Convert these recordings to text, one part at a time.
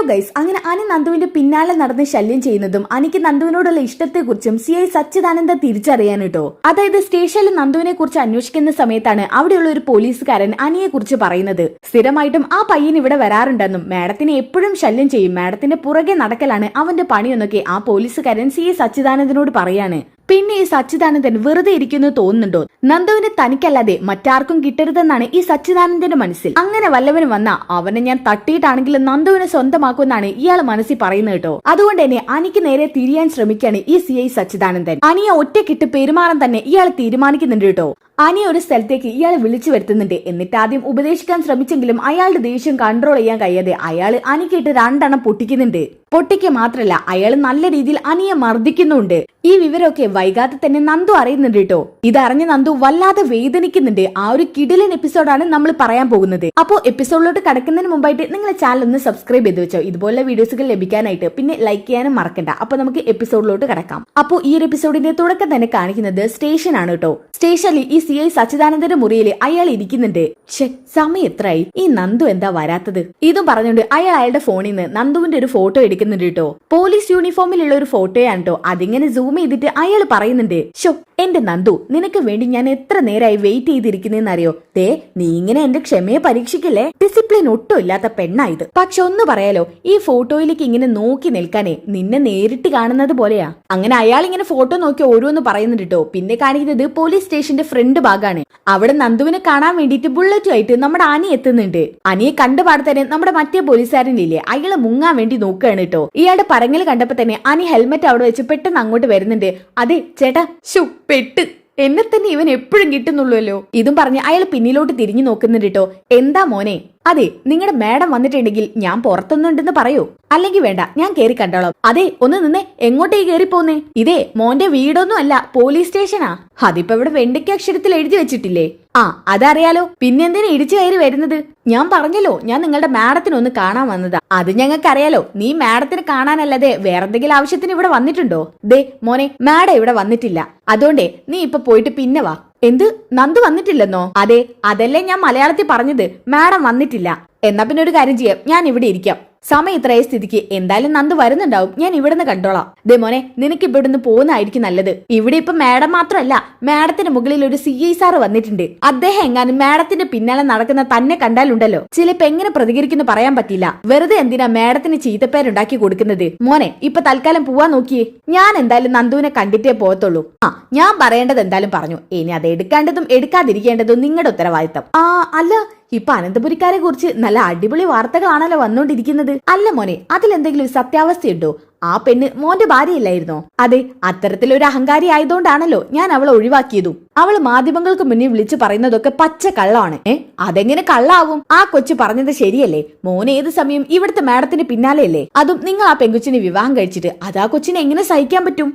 Hello guys അങ്ങനെ അനി നന്ദുവിന്റെ പിന്നാലെ നടന്ന് ശല്യം ചെയ്യുന്നതും അനിക്ക് നന്ദുവിനോടുള്ള ഇഷ്ടത്തെക്കുറിച്ചും സി ഐ സച്ചിദാനന്ദ തിരിച്ചറിയാൻ കേട്ടോ അതായത് സ്റ്റേഷനിൽ നന്ദുവിനെ കുറിച്ച് അന്വേഷിക്കുന്ന സമയത്താണ് അവിടെയുള്ള ഒരു പോലീസുകാരൻ അനിയെ കുറിച്ച് പറയുന്നത്. സ്ഥിരമായിട്ടും ആ പയ്യൻ ഇവിടെ വരാറുണ്ടെന്നും മാഡത്തിനെ എപ്പോഴും ശല്യം ചെയ്യും. മാഡത്തിന്റെ പുറകെ നടക്കലാണ് അവന്റെ പണിയെന്നൊക്കെ ആ പോലീസുകാരൻ സി ഐ സച്ചിദാനന്ദനോട് പറയാണ്. പിന്നെ ഈ സച്ചിദാനന്ദൻ വെറുതെ ഇരിക്കുന്നു തോന്നുന്നുണ്ടോ? നന്ദുവിന് തനിക്കല്ലാതെ മറ്റാർക്കും കിട്ടരുതെന്നാണ് ഈ സച്ചിദാനന്ദന്റെ മനസ്സിൽ. അങ്ങനെ വല്ലവന് വന്ന അവനെ ഞാൻ തട്ടിയിട്ടാണെങ്കിലും നന്ദുവിനെ സ്വന്തമാക്കുമെന്നാണ് ഇയാൾ മനസ്സിൽ പറയുന്നത് കേട്ടോ. അതുകൊണ്ട് തന്നെ അനിക്ക് നേരെ തിരിയാൻ ശ്രമിക്കുകയാണ് ഈ സി ഐ സച്ചിദാനന്ദൻ. അനിയെ ഒറ്റക്കിട്ട് പെരുമാറാൻ തന്നെ ഇയാൾ തീരുമാനിക്കുന്നുണ്ട് കേട്ടോ. അനിയെ ഒരു സ്ഥലത്തേക്ക് ഇയാൾ വിളിച്ചു വരുത്തുന്നുണ്ട്. എന്നിട്ട് ആദ്യം ഉപദേശിക്കാൻ ശ്രമിച്ചെങ്കിലും അയാളുടെ ദേഷ്യം കൺട്രോൾ ചെയ്യാൻ കഴിയാതെ അയാൾ അനിക്കിട്ട് രണ്ടെണ്ണം പൊട്ടിക്കുന്നുണ്ട്. പൊട്ടിക്ക് മാത്രല്ല അയാൾ നല്ല രീതിയിൽ അനിയെ മർദ്ദിക്കുന്നുണ്ട്. ഈ വിവരമൊക്കെ വൈകാതെ തന്നെ നന്ദു അറിയുന്നുണ്ട് കേട്ടോ. ഇതറിഞ്ഞ നന്ദു വല്ലാതെ വേദനിക്കുന്നുണ്ട്. ആ ഒരു കിടിലൻ എപ്പിസോഡാണ് നമ്മൾ പറയാൻ പോകുന്നത്. അപ്പോ എപ്പിസോഡിലോട്ട് കടക്കുന്നതിന് മുമ്പായിട്ട് നിങ്ങളെ ചാനൽ ഒന്ന് സബ്സ്ക്രൈബ് ചെയ്ത് വെച്ചോ. ഇതുപോലെ വീഡിയോസുകൾ ലഭിക്കാനായിട്ട് പിന്നെ ലൈക്ക് ചെയ്യാനും മറക്കണ്ട. അപ്പൊ നമുക്ക് എപ്പിസോഡിലോട്ട് കടക്കാം. അപ്പോ ഈ ഒരു എപ്പിസോഡിന്റെ തുടക്കം തന്നെ കാണിക്കുന്നത് സ്റ്റേഷൻ ആണ് കേട്ടോ. സ്റ്റേഷനിൽ ഈ സി ഐ സച്ചിദാനന്ദന്റെ മുറിയിൽ അയാൾ ഇരിക്കുന്നുണ്ട്. ഛെ സമയം എത്രയായി? ഈ നന്ദു എന്താ വരാത്തത്? ഇതും പറഞ്ഞുകൊണ്ട് അയാൾ അയാളുടെ ഫോണിൽ നിന്ന് നന്ദുവിന്റെ ഒരു ഫോട്ടോ എടുക്കുന്നുണ്ട് കേട്ടോ. പോലീസ് യൂണിഫോമിലുള്ള ഒരു ഫോട്ടോയാണ് കേട്ടോ. അതിങ്ങനെ സൂം ചെയ്തിട്ട് അയാൾ പറയുന്നുണ്ട്. ഷോ എന്റെ നന്ദു നിനക്ക് വേണ്ടി ഞാൻ എത്ര നേരമായി വെയിറ്റ് ചെയ്തിരിക്കുന്നതെന്ന് അറിയോ ദേ നീ ഇങ്ങനെ എന്റെ ക്ഷമയെ പരീക്ഷിക്കില്ലേ? ഡിസിപ്ലിൻ ഒട്ടും ഇല്ലാത്ത പെണ്ണായത്. പക്ഷെ ഒന്ന് പറയാലോ ഈ ഫോട്ടോയിലേക്ക് ഇങ്ങനെ നോക്കി നിൽക്കാനേ നിന്നെ നേരിട്ട് കാണുന്നത് പോലെയാ. അങ്ങനെ അയാൾ ഇങ്ങനെ ഫോട്ടോ നോക്കി ഓരോന്ന് പറയുന്നുണ്ട് പിന്നെ കാണിക്കുന്നത് പോലീസ് സ്റ്റേഷന്റെ ഫ്രണ്ട് ഭാഗമാണ് അവിടെ നന്ദുവിനെ കാണാൻ വേണ്ടിട്ട് വേണ്ടിയിട്ട് ബുള്ളറ്റുമായിട്ട് നമ്മുടെ അനി എത്തുന്നുണ്ട്. അനിയെ കണ്ടുപാടെ തന്നെ നമ്മുടെ മറ്റേ പോലീസുകാരനില്ലേ അയാളെ മുങ്ങാൻ വേണ്ടി നോക്കുകയാണ് കേട്ടോ ഇയാളുടെ പറങ്ങൽ കണ്ടപ്പോ തന്നെ അനി ഹെൽമെറ്റ് അവിടെ വെച്ച് പെട്ടെന്ന് അങ്ങോട്ട് വരുന്നുണ്ട്. അതെ ചേട്ടാ ഷു പെട്ട്. എന്നെ തന്നെ ഇവൻ എപ്പോഴും കിട്ടുന്നുള്ളൂല്ലോ. ഇതും പറഞ്ഞ് അയാൾ പിന്നിലോട്ട് തിരിഞ്ഞു നോക്കുന്നുണ്ട് കേട്ടോ എന്താ മോനെ? അതെ നിങ്ങളുടെ മാഡം വന്നിട്ടുണ്ടെങ്കിൽ ഞാൻ പുറത്തൊന്നുണ്ടെന്ന് പറയൂ. അല്ലെങ്കിൽ വേണ്ട ഞാൻ കേറി കണ്ടോളാം. അതെ ഒന്ന് നിന്നെ എങ്ങോട്ടേ കേറി പോന്നേ? ഇതേ മോന്റെ വീടൊന്നും അല്ല പോലീസ് സ്റ്റേഷനാ. അതിപ്പോ ഇവിടെ വെണ്ടയ്ക്ക് അക്ഷരത്തിൽ എഴുതി വെച്ചിട്ടില്ലേ? ആ അതറിയാലോ പിന്നെന്തിനാ ഇടിച്ചു കയറി വരുന്നത്? ഞാൻ പറഞ്ഞല്ലോ ഞാൻ നിങ്ങളുടെ മാഡത്തിനെ ഒന്ന് കാണാൻ വന്നതാ. അത് ഞങ്ങൾക്ക് അറിയാലോ നീ മാഡത്തിന് കാണാനല്ലാതെ വേറെന്തെങ്കിലും ആവശ്യത്തിന് ഇവിടെ വന്നിട്ടുണ്ടോ? ദേ മോനെ മാഡം ഇവിടെ വന്നിട്ടില്ല. അതുകൊണ്ടേ നീ ഇപ്പൊ പോയിട്ട് പിന്നെ വാ. എന്ത്? നന്ദു വന്നിട്ടില്ലെന്നോ? അതെ അതല്ലേ ഞാൻ മലയാളത്തിൽ പറഞ്ഞത്. മാഡം വന്നിട്ടില്ല. എന്നാ പിന്നെ ഒരു കാര്യം ചെയ്യാം. ഞാൻ ഇവിടെ ഇരിക്കാം. സമയം ഇത്രയും സ്ഥിതിക്ക് എന്തായാലും നന്ദു വരുന്നുണ്ടാവും. ഞാൻ ഇവിടുന്ന് കണ്ടോളാം. ദേ മോനെ നിനക്ക് ഇവിടുന്ന് പോകുന്നതായിരിക്കും നല്ലത്. ഇവിടെ ഇപ്പൊ മാഡം മാത്രമല്ല മാഡത്തിന്റെ മുകളിൽ ഒരു സി ഐ സാർ വന്നിട്ടുണ്ട്. അദ്ദേഹം എങ്ങാനും മാഡത്തിന്റെ പിന്നാലെ നടക്കുന്ന തന്നെ കണ്ടാലുണ്ടല്ലോ. ചിലപ്പോ എങ്ങനെ പ്രതികരിക്കുന്നു പറയാൻ പറ്റില്ല വെറുതെ എന്തിനാ മാഡത്തിന് ചീത്തപ്പേരുണ്ടാക്കി കൊടുക്കുന്നത്? മോനെ ഇപ്പൊ തൽക്കാലം പോവാൻ നോക്കിയേ. ഞാൻ എന്തായാലും നന്ദുവിനെ കണ്ടിട്ടേ പോകത്തുള്ളൂ. ആ ഞാൻ പറയേണ്ടത് എന്തായാലും പറഞ്ഞു. ഇനി അത് എടുക്കേണ്ടതും എടുക്കാതിരിക്കേണ്ടതും നിങ്ങളുടെ ഉത്തരവാദിത്തം. ആ അല്ല ഇപ്പൊ അനന്തപുരിക്കാരെ കുറിച്ച് നല്ല അടിപൊളി വാർത്തകളാണല്ലോ വന്നുകൊണ്ടിരിക്കുന്നത് അല്ല മോനെ അതിലെന്തെങ്കിലും സത്യാവസ്ഥയുണ്ടോ? ആ പെണ്ണ് മോന്റെ ഭാര്യയല്ലായിരുന്നോ? അതെ അത്തരത്തിലൊരു അഹങ്കാരി ആയതുകൊണ്ടാണല്ലോ ഞാൻ അവളെ ഒഴിവാക്കിയതും. അവൾ മാധ്യമങ്ങൾക്ക് മുന്നിൽ വിളിച്ചു പറയുന്നതൊക്കെ പച്ച കള്ളമാണ് ഏ അതെങ്ങനെ കള്ളാവും ആ കൊച്ചു പറഞ്ഞത് ശരിയല്ലേ? മോൻ ഏത് സമയം ഇവിടുത്തെ മാഡത്തിന് പിന്നാലെയല്ലേ അതും നിങ്ങൾ ആ പെങ്കുച്ചിനെ വിവാഹം കഴിച്ചിട്ട് അത് കൊച്ചിനെ എങ്ങനെ സഹിക്കാൻ പറ്റും?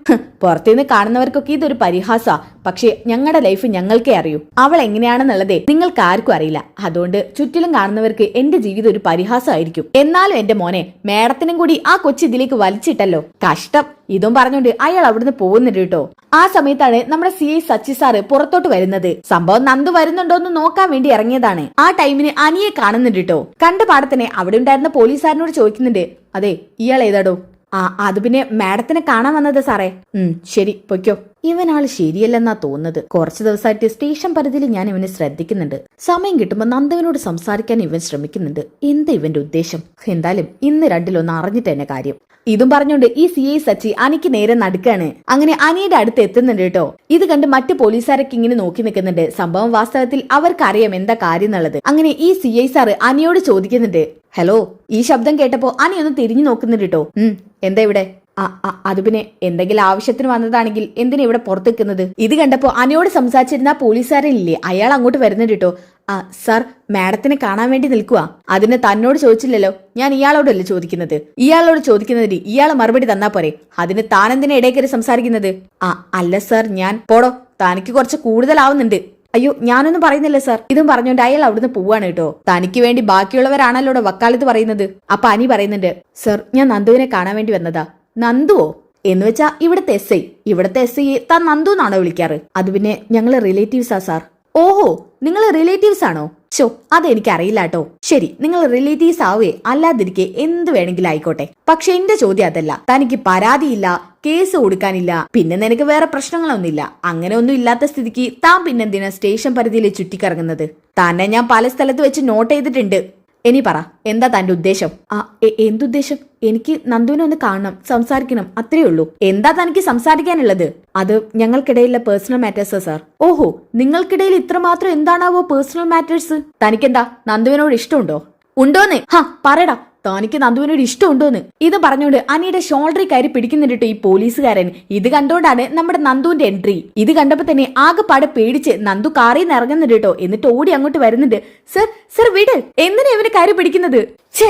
പുറത്തുനിന്ന് കാണുന്നവർക്കൊക്കെ ഇതൊരു പരിഹാസ. പക്ഷേ ഞങ്ങളുടെ ലൈഫ് ഞങ്ങൾക്കേ അറിയൂ. അവൾ എങ്ങനെയാണെന്നുള്ളതേ നിങ്ങൾക്ക് ആർക്കും അറിയില്ല. അതുകൊണ്ട് ചുറ്റിലും കാണുന്നവർക്ക് എന്റെ ജീവിതം ഒരു പരിഹാസമായിരിക്കും എന്നാലും എന്റെ മോനെ മാഡത്തിനും കൂടി ആ കൊച്ചു ഇതിലേക്ക് വലിച്ചിട്ടല്ലോ. കഷ്ടം. ഇതും പറഞ്ഞുകൊണ്ട് അയാൾ അവിടുന്ന് പോകുന്നുണ്ട് കേട്ടോ. ആ സമയത്താണ് നമ്മുടെ സി ഐ സച്ചി സാറ് പുറത്തോട്ട് വരുന്നത്. സംഭവം നന്ദു വരുന്നുണ്ടോ എന്ന് നോക്കാൻ വേണ്ടി ഇറങ്ങിയതാണ്. ആ ടൈമിന് അനിയെ കാണുന്നുണ്ട് കേട്ടോ. കണ്ട പാടത്തന്നെ അവിടെ ഉണ്ടായിരുന്ന പോലീസുകാരനോട് ചോദിക്കുന്നുണ്ട്. അതെ ഇയാൾ ഏതാടോ? ആ അത് പിന്നെ മാഡത്തിനെ കാണാൻ വന്നത് സാറേ. ഉം ശരി പൊയ്ക്കോ. ഇവനാൾ ശരിയല്ലെന്നാ തോന്നുന്നത്. കുറച്ചു ദിവസമായിട്ട് സ്റ്റേഷൻ പരിധിയിൽ ഞാൻ ഇവനെ ശ്രദ്ധിക്കുന്നുണ്ട്. സമയം കിട്ടുമ്പോൾ നന്ദവിനോട് സംസാരിക്കാൻ ഇവൻ ശ്രമിക്കുന്നുണ്ട്. എന്താ ഇവന്റെ ഉദ്ദേശം? എന്തായാലും ഇന്ന് രണ്ടിലൊന്ന് അറിഞ്ഞിട്ട് തന്നെ കാര്യം. ഇതും പറഞ്ഞുകൊണ്ട് ഈ സി ഐ സച്ചി അനിക്ക് നേരെ നടക്കാണ്. അങ്ങനെ അനിയുടെ അടുത്ത് എത്തുന്നുണ്ട് കേട്ടോ. ഇത് കണ്ട് മറ്റു പോലീസുകാരൊക്കെ ഇങ്ങനെ നോക്കി നിൽക്കുന്നുണ്ട്. സംഭവം വാസ്തവത്തിൽ അവർക്കറിയാം എന്താ കാര്യം എന്നുള്ളത്. അങ്ങനെ ഈ സി ഐ സാറ് അനിയോട് ചോദിക്കുന്നുണ്ട്. ഹലോ ഈ ശബ്ദം കേട്ടപ്പോ അനി ഒന്ന് തിരിഞ്ഞു നോക്കുന്നുണ്ട് കേട്ടോ ഉം എന്താ ഇവിടെ? അത് പിന്നെ എന്തെങ്കിലും ആവശ്യത്തിന് വന്നതാണെങ്കിൽ എന്തിനാ ഇവിടെ പുറത്ത് ഇത് കണ്ടപ്പോ അനയോട് സംസാരിച്ചിരുന്ന പോലീസുകാരനില്ലേ അയാൾ അങ്ങോട്ട് വരുന്നുണ്ട് കേട്ടോ ആ സാർ മാഡത്തിനെ കാണാൻ വേണ്ടി നിൽക്കുക അതിന് തന്നോട് ചോദിച്ചില്ലല്ലോ ഞാൻ ഇയാളോടല്ലേ ചോദിക്കുന്നത്? ഇയാളോട് ചോദിക്കുന്നതിന് ഇയാൾ മറുപടി തന്നാ പോരെ. അതിന് താൻ ഇടയ്ക്കരെ സംസാരിക്കുന്നത്? ആ അല്ല സാർ ഞാൻ പോടോ തനിക്ക് കുറച്ച് കൂടുതലാവുന്നുണ്ട്. അയ്യോ ഞാനൊന്നും പറയുന്നില്ല സാർ ഇതും പറഞ്ഞുകൊണ്ട് അയാൾ അവിടുന്ന് പോവാണ് കേട്ടോ. തനിക്ക് വേണ്ടി ബാക്കിയുള്ളവരാണല്ലോ ഇവിടെ വക്കാലത്ത് പറയുന്നത്. അപ്പൊ അനി പറയുന്നുണ്ട് സർ ഞാൻ നന്ദുവിനെ കാണാൻ വേണ്ടി വന്നതാ. നന്ദുവോ? എന്ന് വെച്ചാ ഇവിടുത്തെ എസ് ഐ ഇവിടുത്തെ എസ് ഐ താൻ നന്ദു എന്നാണോ വിളിക്കാറ്? അത് പിന്നെ ഞങ്ങൾ റിലേറ്റീവ്സാ സാർ ഓഹോ നിങ്ങൾ റിലേറ്റീവ്സ് ആണോ? ഷോ അതെനിക്കറിയില്ല കേട്ടോ ശരി നിങ്ങൾ റിലേറ്റീവ്സ് ആവേ അല്ലാതിരിക്കെ എന്ത് വേണമെങ്കിലും ആയിക്കോട്ടെ. പക്ഷെ എന്റെ ചോദ്യം അതല്ല. തനിക്ക് പരാതിയില്ല കേസ് കൊടുക്കാനില്ല പിന്നെ നിനക്ക് വേറെ പ്രശ്നങ്ങളൊന്നുമില്ല. അങ്ങനെ ഒന്നും ഇല്ലാത്ത സ്ഥിതിക്ക് താൻ പിന്നെന്തിനാ സ്റ്റേഷൻ പരിധിയിൽ ചുറ്റിക്കറങ്ങുന്നത്? തന്നെ ഞാൻ പല സ്ഥലത്ത് വെച്ച് നോട്ട് ചെയ്തിട്ടുണ്ട്. ഇനി പറ എന്താ തന്റെ ഉദ്ദേശം? ആ എന്തുദ്ദേശം? എനിക്ക് നന്ദുവിനെ ഒന്ന് കാണണം സംസാരിക്കണം അത്രേ ഉള്ളൂ. എന്താ തനിക്ക് സംസാരിക്കാനുള്ളത്? അത് ഞങ്ങൾക്കിടയിലെ പേഴ്സണൽ മാറ്റേഴ്സ് സാർ ഓഹോ നിങ്ങൾക്കിടയിൽ ഇത്രമാത്രം എന്താണാവോ പേഴ്സണൽ മാറ്റേഴ്സ് തനിക്കെന്താ നന്ദുവിനോട് ഇഷ്ടമുണ്ടോ? ഉണ്ടോന്ന്? ഹാ പറയടാ. തനിക്ക് നന്ദുവിനോട് ഇഷ്ടമുണ്ടോന്ന്. ഇത് പറഞ്ഞുകൊണ്ട് അനിയുടെ ഷോൾഡറിൽ കയറി പിടിക്കുന്നുണ്ട് ഈ പോലീസുകാരൻ. ഇത് കണ്ടോണ്ടാണ് നമ്മുടെ നന്ദുവിന്റെ എൻട്രി. ഇത് കണ്ടപ്പോ തന്നെ ആകെപ്പാടെ പേടിച്ച് നന്ദു കാറിൽ നിന്ന് ഇറങ്ങുന്നുണ്ട് കേട്ടോ. എന്നിട്ട് ഓടി അങ്ങോട്ട് വരുന്നുണ്ട്. സർ സർ വിട്. എന്തിനാ ഇവന് കയറി പിടിക്കുന്നത്? ഛേ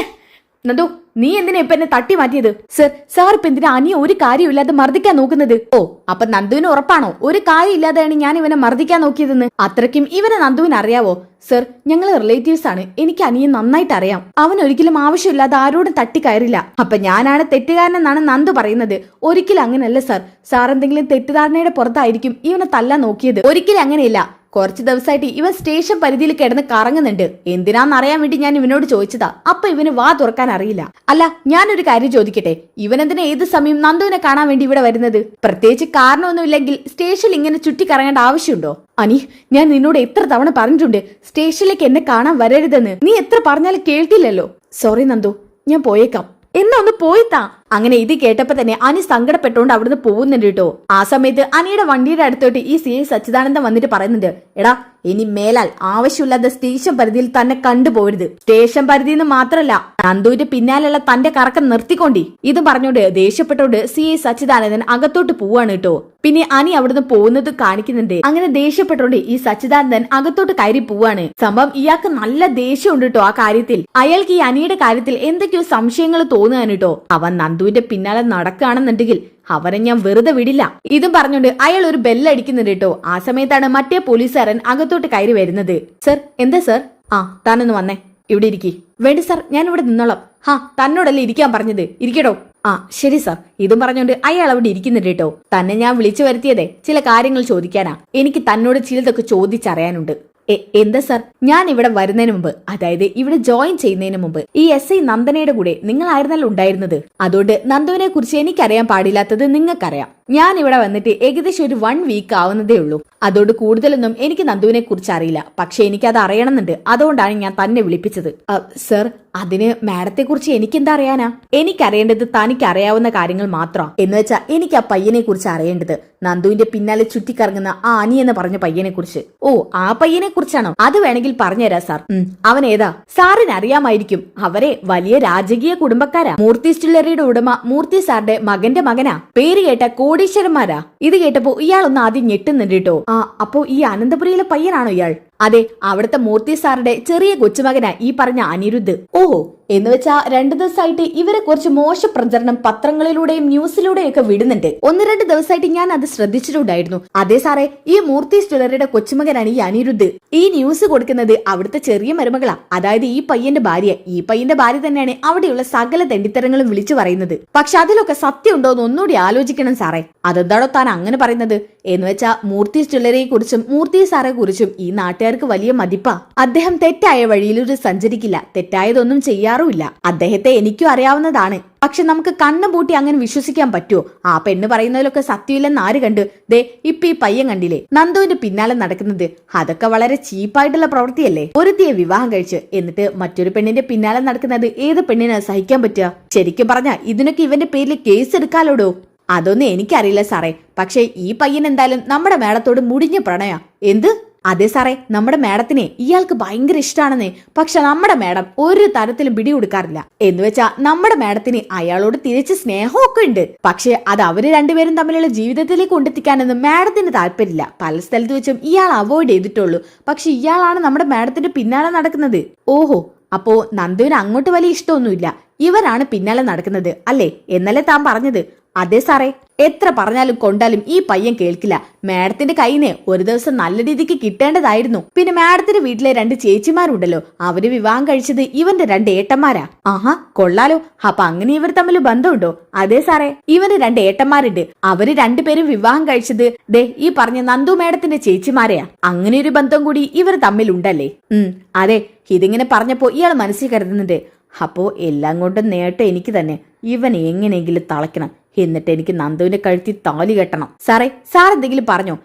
നന്ദു നീ എന്തിനാ ഇപ്പൊ എന്നെ തട്ടി മാറ്റിയത്? സർ സാർ ഇപ്പൊ എന്തിനാ അനിയ ഒരു കാര്യമില്ലാതെ മർദ്ദിക്കാൻ നോക്കുന്നത്? ഓ അപ്പൊ നന്ദുവിന് ഉറപ്പാണോ? ഒരു കാര്യമില്ലാതെയാണ് ഞാൻ ഇവനെ മർദ്ദിക്കാൻ നോക്കിയതെന്ന്? അത്രയ്ക്കും ഇവനെ നന്ദുവിന് അറിയാവോ? സർ ഞങ്ങൾ റിലേറ്റീവ്സ് ആണ്. എനിക്ക് അനിയെ നന്നായിട്ട് അറിയാം. അവൻ ഒരിക്കലും ആവശ്യമില്ലാതെ ആരോടും തട്ടി കയറില്ല. അപ്പൊ ഞാനാണ് തെറ്റുകാരനെന്നാണ് നന്ദു പറയുന്നത്. ഒരിക്കലും അങ്ങനെയല്ല സർ. സാർ എന്തെങ്കിലും തെറ്റിദ്ധാരണയുടെ പുറത്തായിരിക്കും ഇവനെ തല്ല നോക്കിയത്. ഒരിക്കലും അങ്ങനെയില്ല. കുറച്ച് ദിവസമായിട്ട് ഇവൻ സ്റ്റേഷൻ പരിധിയിൽ കിടന്ന് കറങ്ങുന്നുണ്ട്. എന്തിനാന്ന് അറിയാൻ വേണ്ടി ഞാൻ ഇവനോട് ചോദിച്ചതാ. അപ്പൊ ഇവന് വാ തുറക്കാൻ അറിയില്ല. അല്ല ഞാനൊരു കാര്യം ചോദിക്കട്ടെ? ഇവൻ എന്തിനാ ഏത് സമയം നന്ദുവിനെ കാണാൻ വേണ്ടി ഇവിടെ വരുന്നത്? പ്രത്യേകിച്ച് കാരണമൊന്നുമില്ലെങ്കിൽ സ്റ്റേഷനിൽ ഇങ്ങനെ ചുറ്റിക്കറങ്ങേണ്ട ആവശ്യമുണ്ടോ? അനി ഞാൻ നിന്നോട് എത്ര തവണ പറഞ്ഞിട്ടുണ്ട് സ്റ്റേഷനിലേക്ക് എന്നെ കാണാൻ വരരുതെന്ന്. നീ എത്ര പറഞ്ഞാലും കേൾക്കില്ലല്ലോ. സോറി നന്ദു ഞാൻ പോയേക്കാം. എന്നാ ഒന്ന് പോയിത്താ. അങ്ങനെ ഇത് കേട്ടപ്പോ തന്നെ അനി സങ്കടപ്പെട്ടുകൊണ്ട് അവിടുന്ന് പോകുന്നുണ്ട് കേട്ടോ. ആ സമയത്ത് അനിയുടെ വണ്ടിയുടെ അടുത്തോട്ട് ഈ സി ഐ സച്ചിദാനന്ദൻ വന്നിട്ട് പറയുന്നുണ്ട് എടാ ഇനി മേലാൽ ആവശ്യമില്ലാത്ത സ്റ്റേഷൻ പരിധിയിൽ തന്നെ കണ്ടുപോരുത് സ്റ്റേഷൻ പരിധിയിൽ നിന്ന് മാത്രല്ല നന്ദുവിന്റെ പിന്നാലുള്ള തന്റെ കറക്കം നിർത്തിക്കൊണ്ടി. ഇത് പറഞ്ഞോണ്ട് ദേഷ്യപ്പെട്ടോണ്ട് സി ഐ സച്ചിദാനന്ദൻ അകത്തോട്ട് പോവാണ് കേട്ടോ. പിന്നെ അനി അവിടുന്ന് പോകുന്നത് കാണിക്കുന്നുണ്ട്. അങ്ങനെ ദേഷ്യപ്പെട്ടോണ്ട് ഈ സച്ചിദാനന്ദൻ അകത്തോട്ട് കയറി പോവാണ്. സംഭവം ഇയാൾക്ക് നല്ല ദേഷ്യമുണ്ട് കേട്ടോ ആ കാര്യത്തിൽ. അയാൾക്ക് ഈ അനിയുടെ കാര്യത്തിൽ എന്തൊക്കെയോ സംശയങ്ങൾ തോന്നുകയാണ് കേട്ടോ. അവൻ നന്ദുവിന്റെ പിന്നാലെ നടക്കുകയാണെന്നുണ്ടെങ്കിൽ അവനെ ഞാൻ വെറുതെ വിടില്ല. ഇതും പറഞ്ഞുകൊണ്ട് അയാൾ ഒരു ബെല്ലടിക്കുന്നുണ്ട് കേട്ടോ. ആ സമയത്താണ് മറ്റേ പോലീസുകാരൻ അകത്തോട്ട് കയറി വരുന്നത്. സർ എന്താ സർ? ആ താനൊന്ന് വന്നേ. ഇവിടെ ഇരിക്കി. വേണ്ട സർ ഞാൻ ഇവിടെ നിന്നോളാം. ഹാ തന്നോടല്ലേ ഇരിക്കാൻ പറഞ്ഞത്. ഇരിക്കടോ. ആ ശരി സർ. ഇതും പറഞ്ഞുകൊണ്ട് അയാൾ അവിടെ ഇരിക്കുന്നുണ്ട് കേട്ടോ. തന്നെ ഞാൻ വിളിച്ചു വരുത്തിയതേ. ചില കാര്യങ്ങൾ ചോദിക്കാനാ. എനിക്ക് തന്നോട് ചിലതൊക്കെ ചോദിച്ചറിയാനുണ്ട്. എന്താ സർ? ഞാൻ ഇവിടെ വരുന്നതിന് മുമ്പ് അതായത് ഇവിടെ ജോയിൻ ചെയ്യുന്നതിന് മുമ്പ് ഈ എസ് ഐ നന്ദനയുടെ കൂടെ നിങ്ങളായിരുന്നല്ലോ ഉണ്ടായിരുന്നത്. അതുകൊണ്ട് നന്ദുവിനെ കുറിച്ച് എനിക്കറിയാൻ പാടില്ലാത്തത് നിങ്ങൾക്കറിയാം. ഞാൻ ഇവിടെ വന്നിട്ട് ഏകദേശം ഒരു വൺ വീക്ക് ആവുന്നതേ ഉള്ളൂ. അതോട് കൂടുതലൊന്നും എനിക്ക് നന്ദുവിനെ കുറിച്ച് അറിയില്ല. പക്ഷെ എനിക്ക് അത് അറിയണമെന്നുണ്ട്. അതുകൊണ്ടാണ് ഞാൻ തന്നെ വിളിപ്പിച്ചത്. സർ അതിന് മാഡത്തെ കുറിച്ച് എനിക്കെന്താ അറിയാനാ? എനിക്കറിയേണ്ടത് തനിക്ക് അറിയാവുന്ന കാര്യങ്ങൾ മാത്രം. എന്ന് വെച്ചാ എനിക്ക് ആ പയ്യനെ കുറിച്ച് അറിയേണ്ടത്. നന്ദുവിന്റെ പിന്നാലെ ചുറ്റിക്കറങ്ങുന്ന ആ അനി എന്ന് പറഞ്ഞ പയ്യനെ കുറിച്ച്. ഓ ആ പയ്യനെ കുറിച്ചാണോ? അത് വേണമെങ്കിൽ പറഞ്ഞുതരാ സാർ. അവൻ ഏതാ? സാറിന് അറിയാമായിരിക്കും. അവരെ വലിയ രാജകീയ കുടുംബക്കാരാ. മൂർത്തി സ്റ്റില്ലറിയുടെ ഉടമ മൂർത്തി സാറിന്റെ മകന്റെ മകനാ. പേര് കേട്ട കോടീശ്വരന്മാരാ? ഇത് കേട്ടപ്പോ ഇയാളൊന്ന് ആദ്യം ഞെട്ടുന്നുണ്ട് കേട്ടോ. ആ അപ്പോ ഈ അനന്തപുരിയിലെ പയ്യനാണോ ഇയാൾ? അതെ അവിടുത്തെ മൂർത്തി സാറുടെ ചെറിയ കൊച്ചുമകനാ ഈ പറഞ്ഞ അനിരുദ്ധ്. ഓഹോ എന്ന് വെച്ചാ രണ്ടു ദിവസമായിട്ട് ഇവരെ കുറിച്ച് മോശ പ്രചരണം പത്രങ്ങളിലൂടെയും ന്യൂസിലൂടെയും ഒക്കെ വിടുന്നുണ്ട്. ഒന്ന് രണ്ട് ദിവസമായിട്ട് ഞാൻ അത് ശ്രദ്ധിച്ചിട്ടുണ്ടായിരുന്നു. അതെ സാറേ ഈ മൂർത്തി ജ്വല്ലറിയുടെ കൊച്ചുമകനാണ് ഈ അനിരുദ്ധ്. ഈ ന്യൂസ് കൊടുക്കുന്നത് അവിടുത്തെ ചെറിയ മരുമകളാ. അതായത് ഈ പയ്യന്റെ ഭാര്യ. ഈ പയ്യന്റെ ഭാര്യ തന്നെയാണ് അവിടെയുള്ള സകല തെണ്ടിത്തരങ്ങളും വിളിച്ചു പറയുന്നത്. പക്ഷെ അതിലൊക്കെ സത്യം ഉണ്ടോ എന്ന് ഒന്നുകൂടി ആലോചിക്കണം സാറേ. അതെന്താണോ താൻ അങ്ങനെ പറയുന്നത്? എന്ന് വെച്ചാ മൂർത്തി ജ്വല്ലറിയെ കുറിച്ചും മൂർത്തി സാറെ കുറിച്ചും ഈ നാട്ടുകാർക്ക് വലിയ മതിപ്പാ. അദ്ദേഹം തെറ്റായ വഴിയിലൊരു സഞ്ചരിക്കില്ല. തെറ്റായതൊന്നും ചെയ്യാറുമില്ല. അദ്ദേഹത്തെ എനിക്കും അറിയാവുന്നതാണ്. പക്ഷെ നമുക്ക് കണ്ണുപൂട്ടി അങ്ങനെ വിശ്വസിക്കാൻ പറ്റുമോ ആ പെണ്ണ് പറയുന്നതിലൊക്കെ സത്യമില്ലെന്ന് ആര് കണ്ട്? ദേ ഇപ്പൊ ഈ പയ്യൻ കണ്ടില്ലേ? നന്ദുവിന്റെ പിന്നാലെ നടക്കുന്നത്. അതൊക്കെ വളരെ ചീപ്പായിട്ടുള്ള പ്രവൃത്തിയല്ലേ? ഒരുത്തിയെ വിവാഹം കഴിച്ച് എന്നിട്ട് മറ്റൊരു പെണ്ണിന്റെ പിന്നാലെ നടക്കുന്നത് ഏത് പെണ്ണിന് സഹിക്കാൻ പറ്റുക? ശരിക്കും പറഞ്ഞ ഇതിനൊക്കെ ഇവന്റെ പേരിൽ കേസ് എടുക്കാലോടോ? അതൊന്നും എനിക്കറിയില്ല സാറേ. പക്ഷേ ഈ പയ്യൻ എന്തായാലും നമ്മുടെ മേളത്തോട് മുടിഞ്ഞ പ്രണയ. എന്ത്? അതെ സാറേ നമ്മുടെ മാഡത്തിനെ ഇയാൾക്ക് ഭയങ്കര ഇഷ്ടമാണെന്നേ പക്ഷെ നമ്മുടെ മാഡം ഒരു തരത്തിലും പിടി കൊടുക്കാറില്ല എന്ന് വെച്ചാ നമ്മുടെ മാഡത്തിന് അയാളോട് തിരിച്ച് സ്നേഹമൊക്കെ ഉണ്ട്. പക്ഷെ അത് അവർ രണ്ടുപേരും തമ്മിലുള്ള ജീവിതത്തിലേക്ക് കൊണ്ടെത്തിക്കാനൊന്നും മാഡത്തിന് താല്പര്യമില്ല. പല സ്ഥലത്ത് വെച്ചും ഇയാൾ അവോയ്ഡ് ചെയ്തിട്ടുള്ളൂ. പക്ഷെ ഇയാളാണ് നമ്മുടെ മാഡത്തിന്റെ പിന്നാലെ നടക്കുന്നത്. ഓഹോ അപ്പോ നന്ദുവിന് അങ്ങോട്ട് വലിയ ഇഷ്ടമൊന്നുമില്ല. ഇവരാണ് പിന്നാലെ നടക്കുന്നത് അല്ലേ? എന്നല്ലേ താൻ പറഞ്ഞത്? അതെ സാറേ. എത്ര പറഞ്ഞാലും കൊണ്ടാലും ഈ പയ്യൻ കേൾക്കില്ല. മാഡത്തിന്റെ കൈനെ ഒരു ദിവസം നല്ല രീതിക്ക് കിട്ടേണ്ടതായിരുന്നു. പിന്നെ മാഡത്തിന്റെ വീട്ടിലെ രണ്ട് ചേച്ചിമാരുണ്ടല്ലോ. അവർ വിവാഹം കഴിച്ചത് ഇവന്റെ രണ്ട് ഏട്ടന്മാരാ. ആഹാ കൊള്ളാലോ. അപ്പൊ അങ്ങനെ ഇവർ തമ്മിൽ ബന്ധമുണ്ടോ? അതെ സാറേ. ഇവന് രണ്ട് ഏട്ടന്മാരുണ്ട്. അവർ രണ്ടുപേരും വിവാഹം കഴിച്ചത് ദേ ഈ പറഞ്ഞ നന്ദു മാഡത്തിന്റെ ചേച്ചിമാരെയാ. അങ്ങനെ ഒരു ബന്ധം കൂടി ഇവർ തമ്മിൽ ഉണ്ടല്ലേ ഉം അതെ ഇതിങ്ങനെ പറഞ്ഞപ്പോ ഇയാൾ മനസ്സിൽ കരുതുന്നുണ്ട്. അപ്പോ എല്ലാം കൊണ്ടും നേട്ടം എനിക്ക് തന്നെ. ഇവൻ എങ്ങനെയെങ്കിലും തളയ്ക്കണം. എന്നിട്ട് എനിക്ക് നന്ദുവിനെ കഴുത്തി താലി കെട്ടണം. സാറേ സാർ എന്തെങ്കിലും പറഞ്ഞോ?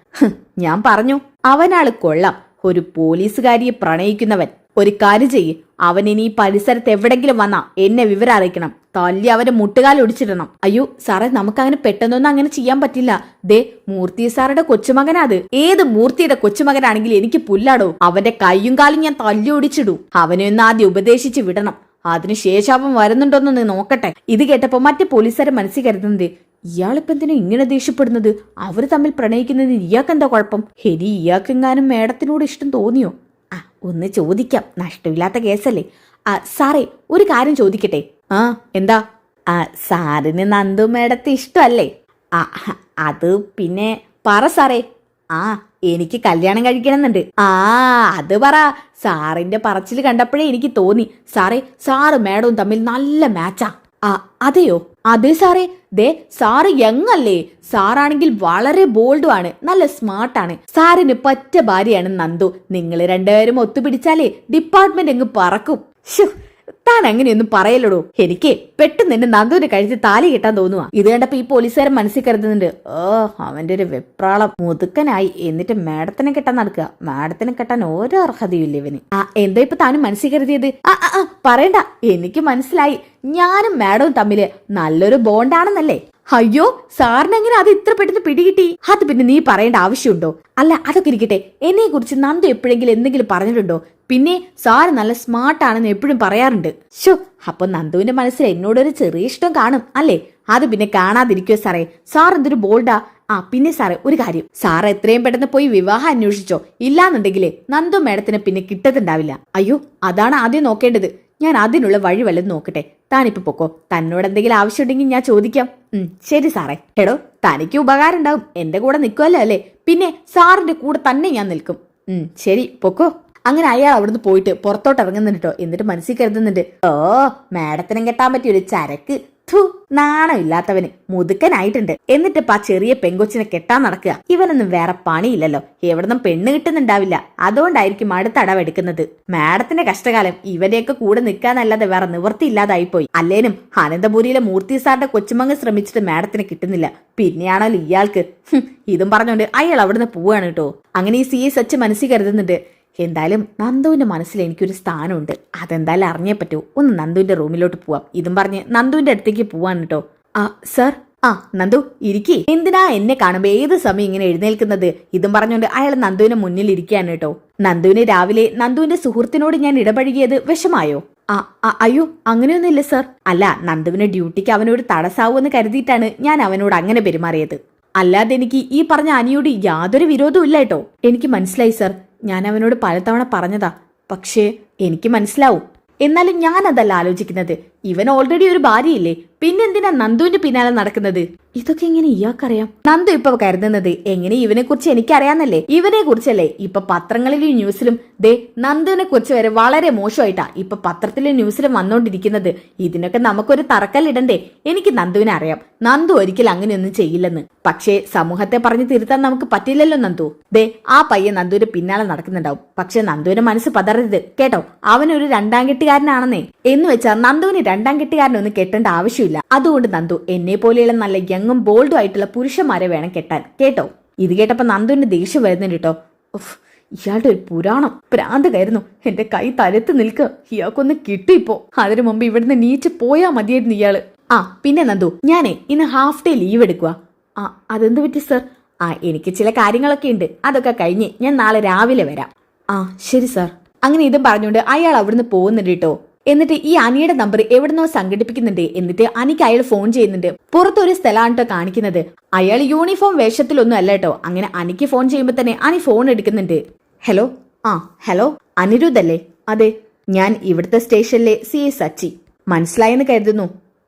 ഞാൻ പറഞ്ഞു. അവനാൾ കൊള്ളാം. ഒരു പോലീസുകാരിയെ പ്രണയിക്കുന്നവൻ. ഒരു കാര്യം ചെയ്യ്. അവൻ ഇനി ഈ പരിസരത്ത് എവിടെങ്കിലും വന്നാ എന്നെ വിവരം അറിയിക്കണം. തല്ലി അവന്റെ മുട്ടുകാൽ ഒടിച്ചിടണം. അയ്യോ സാറേ നമുക്ക് അങ്ങനെ പെട്ടെന്നൊന്നും അങ്ങനെ ചെയ്യാൻ പറ്റില്ല. ദേ മൂർത്തി സാറുടെ കൊച്ചുമകനാ അത്. ഏത് മൂർത്തിയുടെ കൊച്ചുമകനാണെങ്കിൽ എനിക്ക് പുല്ലാടോ. അവന്റെ കൈയും കാലും ഞാൻ തല്ലി ഒടിച്ചിടൂ. അവനെ ഒന്ന് ആദ്യം ഉപദേശിച്ച് വിടണം. അതിനുശേഷം അവൻ വരുന്നുണ്ടോന്ന് നോക്കട്ടെ. ഇത് കേട്ടപ്പോ മറ്റു പോലീസുകാരെ മനസ്സിൽ കരുതുന്നത് ഇയാളിപ്പോ എന്തിനാ ഇങ്ങനെ ദേഷ്യപ്പെടുന്നത്? അവർ തമ്മിൽ പ്രണയിക്കുന്നതിന് ഇയാൾക്ക് എന്താ കുഴപ്പം? ഹരി ഇയാൾക്കെങ്ങാനും മേഡത്തിനോട് ഇഷ്ടം തോന്നിയോ? ആ ഒന്ന് ചോദിക്കാം. നഷ്ടമില്ലാത്ത കേസല്ലേ? ആ സാറേ ഒരു കാര്യം ചോദിക്കട്ടെ? ആ എന്താ? ആ സാറിന് നന്ദു മേഡത്തെ ഇഷ്ടമല്ലേ? ആ അത് പിന്നെ പറ സാറേ. ആ എനിക്ക് കല്യാണം കഴിക്കണമെന്നുണ്ട്. ആ അത് പറ. സാറിന്റെ പറച്ചിൽ കണ്ടപ്പോഴേ എനിക്ക് തോന്നി. സാറേ സാറ് മാഡവും തമ്മിൽ നല്ല മാച്ചാ. ആ അതെയോ? അതെ സാറേ ദേ സാറ് യങ് അല്ലേ സാറാണെങ്കിൽ വളരെ ബോൾഡും ആണ് നല്ല സ്മാർട്ടാണ്. സാറിന് പറ്റ ഭാര്യയാണ് നന്ദു. നിങ്ങൾ രണ്ടുപേരും ഒത്തുപിടിച്ചാലേ ഡിപ്പാർട്ട്മെന്റ് അങ്ങ് പറക്കും. താൻ അങ്ങനെയൊന്നും പറയലടോ എനിക്ക് പെട്ടെന്ന് എന്നെ നന്ദുവിന്റെ കഴിച്ച് താലി കിട്ടാൻ തോന്നുവാ. ഇത് കണ്ടപ്പോ ഈ പോലീസുകാരൻ മനസ്സിൽ കരുതുന്നുണ്ട് ഓ അവന്റെ ഒരു വെപ്രാളം. മുതുക്കനായി. എന്നിട്ട് മാഡത്തിനെ കെട്ടാൻ നടക്കുക. മാഡത്തിനെ കെട്ടാൻ ഓരോ അർഹതയില്ല ഇവന്. ആ എന്താ ഇപ്പൊ താനും മനസ്സിൽ കരുതിയത്. ആ, ആ പറയണ്ട. എനിക്ക് മനസ്സിലായി. ഞാനും മാഡവും തമ്മിൽ നല്ലൊരു ബോണ്ടാണെന്നല്ലേ? അയ്യോ സാറിന് എങ്ങനെ അത് ഇത്ര പെട്ടെന്ന് പിടികിട്ടി? അത് പിന്നെ നീ പറയേണ്ട ആവശ്യമുണ്ടോ? അല്ല അതൊക്കെ ഇരിക്കട്ടെ. എന്നെ കുറിച്ച് നന്ദു എപ്പോഴെങ്കിലും എന്തെങ്കിലും പറഞ്ഞിട്ടുണ്ടോ? പിന്നെ സാർ നല്ല സ്മാർട്ട് ആണെന്ന് എപ്പോഴും പറയാറുണ്ട്. ഷോ അപ്പൊ നന്ദുവിന്റെ മനസ്സിൽ എന്നോടൊരു ചെറിയ ഇഷ്ടം കാണും അല്ലേ? അത് പിന്നെ കാണാതിരിക്കോ സാറേ? സാർ എന്തൊരു ബോൾഡാ ആ. പിന്നെ സാറേ ഒരു കാര്യം. സാർ എത്രയും പെട്ടെന്ന് പോയി വിവാഹം അന്വേഷിച്ചോ? ഇല്ലാന്നുണ്ടെങ്കിലേ നന്ദു മേഡത്തിന് പിന്നെ കിട്ടത്തുണ്ടാവില്ല. അയ്യോ അതാണ് ആദ്യം നോക്കേണ്ടത്. ഞാൻ അതിനുള്ള വഴി വല്ലതും നോക്കട്ടെ. താനിപ്പോ പൊക്കോ. തന്നോട് എന്തെങ്കിലും ആവശ്യമുണ്ടെങ്കിൽ ഞാൻ ചോദിക്കാം. ഉം ശരി സാറേ. എടോ തനിക്ക് ഉപകാരം ഉണ്ടാവും. എന്റെ കൂടെ നിൽക്കുമല്ലോ അല്ലേ? പിന്നെ സാറിന്റെ കൂടെ തന്നെ ഞാൻ നിൽക്കും. ഉം ശരി പൊക്കോ. അങ്ങനെ അയാൾ അവിടുന്ന് പോയിട്ട് പുറത്തോട്ട് ഇറങ്ങുന്നുണ്ട് എന്നിട്ട് മനസ്സിൽ കരുതുന്നുണ്ട് ഓ മാഡത്തിനും കെട്ടാൻ പറ്റിയ ഒരു ചരക്ക്. ഥു നാണമില്ലാത്തവന് മുതുക്കനായിട്ടുണ്ട്. എന്നിട്ടിപ്പ ആ ചെറിയ പെങ്കൊച്ചിനെ കെട്ടാൻ നടക്കുക. ഇവനൊന്നും വേറെ പണിയില്ലല്ലോ. എവിടുന്നും പെണ്ണ് കിട്ടുന്നുണ്ടാവില്ല. അതുകൊണ്ടായിരിക്കും അടുത്ത അടവെടുക്കുന്നത് മാഡത്തിന്റെ കഷ്ടകാലം ഇവരെയൊക്കെ കൂടെ നിൽക്കാന്നല്ലാതെ വേറെ നിവൃത്തിയില്ലാതായിപ്പോയി അല്ലേനും അനന്തപുരിയിലെ മൂർത്തി സാറിന്റെ കൊച്ചുമങ്ങ് ശ്രമിച്ചിട്ട് മാഡത്തിന് കിട്ടുന്നില്ല. പിന്നെയാണല്ലോ ഇയാൾക്ക്. ഇതും പറഞ്ഞുകൊണ്ട് അയാൾ അവിടുന്ന് പോവാണ് കേട്ടോ അങ്ങനെ ഈ സി എസ് അച്ഛൻ മനസ്സിൽ കരുതുന്നുണ്ട് എന്തായാലും നന്ദുവിന്റെ മനസ്സിൽ എനിക്കൊരു സ്ഥാനമുണ്ട്. അതെന്തായാലും അറിഞ്ഞേ പറ്റൂ. ഒന്ന് നന്ദുവിന്റെ റൂമിലോട്ട് പോവാം. ഇതും പറഞ്ഞ് നന്ദുവിന്റെ അടുത്തേക്ക് പോവാൻ കേട്ടോ. ആ സർ. ആ നന്ദു ഇരിക്കി. എന്തിനാ എന്നെ കാണുമ്പോ ഏത് സമയം ഇങ്ങനെ എഴുന്നേൽക്കുന്നത്? ഇതും പറഞ്ഞുകൊണ്ട് അയാൾ നന്ദുവിന് മുന്നിൽ ഇരിക്കുകയാണ് കേട്ടോ. നന്ദുവിനെ രാവിലെ നന്ദുവിന്റെ സുഹൃത്തിനോട് ഞാൻ ഇടപഴകിയത് വിഷമായോ? ആ ആ, അയ്യോ അങ്ങനെയൊന്നുമില്ല സർ. അല്ല നന്ദുവിന് ഡ്യൂട്ടിക്ക് അവനോട് എന്ന് കരുതിയിട്ടാണ് ഞാൻ അവനോട് അങ്ങനെ പെരുമാറിയത്. അല്ലാതെ എനിക്ക് ഈ പറഞ്ഞ അനിയോട് യാതൊരു വിരോധവും ഇല്ല കേട്ടോ. എനിക്ക് മനസ്സിലായി സർ. ഞാൻ അവനോട് പലതവണ പറഞ്ഞതാ. പക്ഷേ എനിക്ക് മനസ്സിലാവും. എന്നാലും ഞാൻ ആലോചിക്കുന്നത്. ഇവൻ ഓൾറെഡി ഒരു ഭാര്യയില്ലേ? പിന്നെന്തിനാ നന്ദുവിന്റെ പിന്നാലെ നടക്കുന്നത്? ഇതൊക്കെ എങ്ങനെ ഇയാൾക്കറിയാം? നന്ദു ഇപ്പൊ കരുതുന്നത് എങ്ങനെ ഇവനെ കുറിച്ച് എനിക്കറിയാന്നല്ലേ ഇവനെ കുറിച്ചല്ലേ ഇപ്പൊ പത്രങ്ങളിലും ന്യൂസിലും ദേ നന്ദുവിനെ കുറിച്ച് വരെ വളരെ മോശമായിട്ടാ ഇപ്പൊ പത്രത്തിലും ന്യൂസിലും വന്നോണ്ടിരിക്കുന്നത്. ഇതിനൊക്കെ നമുക്കൊരു തറക്കല്ലിടണ്ടേ എനിക്ക് നന്ദുവിനെ അറിയാം. നന്ദു ഒരിക്കലും അങ്ങനെയൊന്നും ചെയ്യില്ലെന്ന്. പക്ഷേ സമൂഹത്തെ പറഞ്ഞു തിരുത്താൻ നമുക്ക് പറ്റില്ലല്ലോ നന്ദു. ദേ ആ പയ്യൻ നന്ദുവിന്റെ പിന്നാലെ നടക്കുന്നുണ്ടാവും. പക്ഷെ നന്ദുവിന്റെ മനസ്സ് പതറരുത്. കേട്ടോ? അവനൊരു രണ്ടാം കെട്ടുകാരനാണെന്നേ എന്ന് വെച്ചാൽ നന്ദുവിന് രണ്ടാം കെട്ടുകാരനൊന്നും കെട്ടേണ്ട ആവശ്യമില്ല. അതുകൊണ്ട് നന്ദു എന്നെ പോലെയുള്ള നല്ല യങ്ങും ബോൾഡും ആയിട്ടുള്ള പുരുഷന്മാരെ വേണം കെട്ടാൻ. കേട്ടോ? ഇത് കേട്ടപ്പോ നന്ദുവിന്റെ ദേഷ്യം വരുന്നുണ്ട് കേട്ടോ. ഇയാളുടെ ഒരു പുരാണം. ഭ്രാന്തകായിരുന്നു എന്റെ കൈ തലത്ത് നിൽക്ക്. ഇയാൾക്കൊന്ന് കിട്ടിപ്പോ അതിനു മുമ്പ് ഇവിടുന്ന് നീച്ച് പോയാ മതിയായിരുന്നു ഇയാൾ. ആ പിന്നെ നന്ദു ഞാനേ ഇന്ന് ഹാഫ് ഡേ ലീവ് എടുക്കുക ആ അതെന്ത് പറ്റി സർ ആ എനിക്ക് ചില കാര്യങ്ങളൊക്കെ ഉണ്ട്. അതൊക്കെ കഴിഞ്ഞ് ഞാൻ നാളെ രാവിലെ വരാം. ആ ശരി സർ അങ്ങനെ ഇതും പറഞ്ഞുകൊണ്ട് അയാൾ അവിടുന്ന് പോകുന്നുണ്ട് കേട്ടോ. എന്നിട്ട് ഈ അനിയുടെ നമ്പർ എവിടുന്നോ സംഘടിപ്പിക്കുന്നുണ്ട്. എന്നിട്ട് അനിക്ക് അയാൾ ഫോൺ ചെയ്യുന്നുണ്ട്. പുറത്തൊരു സ്ഥലമാണ് കേട്ടോ കാണിക്കുന്നത്. അയാൾ യൂണിഫോം വേഷത്തിലൊന്നും അല്ല കേട്ടോ അങ്ങനെ അനിക്ക് ഫോൺ ചെയ്യുമ്പോൾ തന്നെ അനി ഫോൺ എടുക്കുന്നുണ്ട്. ഹലോ ആ ഹലോ അനിരുദ്ധ് അല്ലേ അതെ. ഞാൻ ഇവിടുത്തെ സ്റ്റേഷനിലെ സി എ സച്ചി. മനസ്സിലായെന്ന് കരുതുന്നു.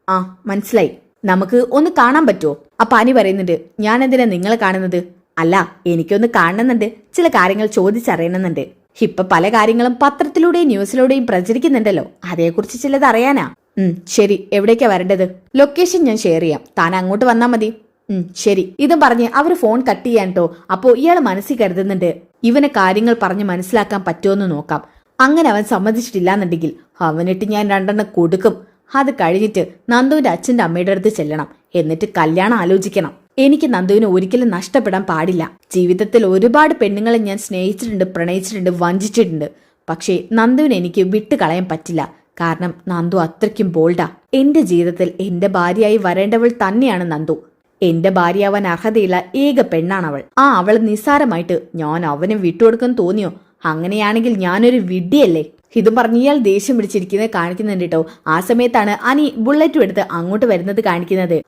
ആ മനസ്സിലായി. നമുക്ക് ഒന്ന് കാണാൻ പറ്റുമോ അപ്പൊ അനി പറയുന്നുണ്ട് ഞാൻ എന്തിനാ നിങ്ങളെ കാണുന്നത്? അല്ല എനിക്കൊന്ന് കാണണമെന്നുണ്ട്. ചില കാര്യങ്ങൾ ചോദിച്ചറിയണമെന്നുണ്ട്. ഇപ്പൊ പല കാര്യങ്ങളും പത്രത്തിലൂടെയും ന്യൂസിലൂടെയും പ്രചരിക്കുന്നുണ്ടല്ലോ. അതേക്കുറിച്ച് ചിലത് അറിയാനാ. ഉം ശരി. എവിടേക്കാ വരേണ്ടത്? ലൊക്കേഷൻ ഞാൻ ഷെയർ ചെയ്യാം. താൻ അങ്ങോട്ട് വന്നാ മതി. ഉം ശരി. ഇതും പറഞ്ഞ് അവർ ഫോൺ കട്ട് ചെയ്യാൻ കേട്ടോ അപ്പോ ഇയാൾ മനസ്സിൽ കരുതുന്നുണ്ട്. ഇവനെ കാര്യങ്ങൾ പറഞ്ഞ് മനസ്സിലാക്കാൻ പറ്റുമെന്ന് നോക്കാം. അങ്ങനെ അവൻ സമ്മതിച്ചിട്ടില്ലാന്നുണ്ടെങ്കിൽ അവനിട്ട് ഞാൻ രണ്ടെണ്ണം കൊടുക്കും. അത് കഴിഞ്ഞിട്ട് നന്ദുവിന്റെ അച്ഛന്റെ അമ്മയുടെ അടുത്ത് ചെല്ലണം. എന്നിട്ട് കല്യാണം ആലോചിക്കണം. എനിക്ക് നന്ദുവിനെ ഒരിക്കലും നഷ്ടപ്പെടാൻ പാടില്ല. ജീവിതത്തിൽ ഒരുപാട് പെണ്ണുങ്ങളെ ഞാൻ സ്നേഹിച്ചിട്ടുണ്ട് പ്രണയിച്ചിട്ടുണ്ട് വഞ്ചിച്ചിട്ടുണ്ട്. പക്ഷേ നന്ദുവിനെ എനിക്ക് വിട്ടുകളയാൻ പറ്റില്ല. കാരണം നന്ദു അത്രയ്ക്കും ബോൾഡാ. എന്റെ ജീവിതത്തിൽ എന്റെ ഭാര്യയായി വരേണ്ടവൾ തന്നെയാണ് നന്ദു. എന്റെ ഭാര്യയാവാൻ അർഹതയില്ല ഏക പെണ്ണാണവൾ. ആ അവൾ നിസ്സാരമായിട്ട് ഞാൻ അവനെ വിട്ടുകൊടുക്കാൻ തോന്നിയോ? അങ്ങനെയാണെങ്കിൽ ഞാനൊരു വിഡ്ഢിയല്ലേ? ഇതും പറഞ്ഞ് ദേഷ്യം പിടിച്ചിരിക്കുന്നത് കാണിക്കുന്നുണ്ട് കേട്ടോ. ആ സമയത്താണ് അനി ബുള്ളറ്റും എടുത്ത് അങ്ങോട്ട് വരുന്നത് കാണിക്കുന്നത്.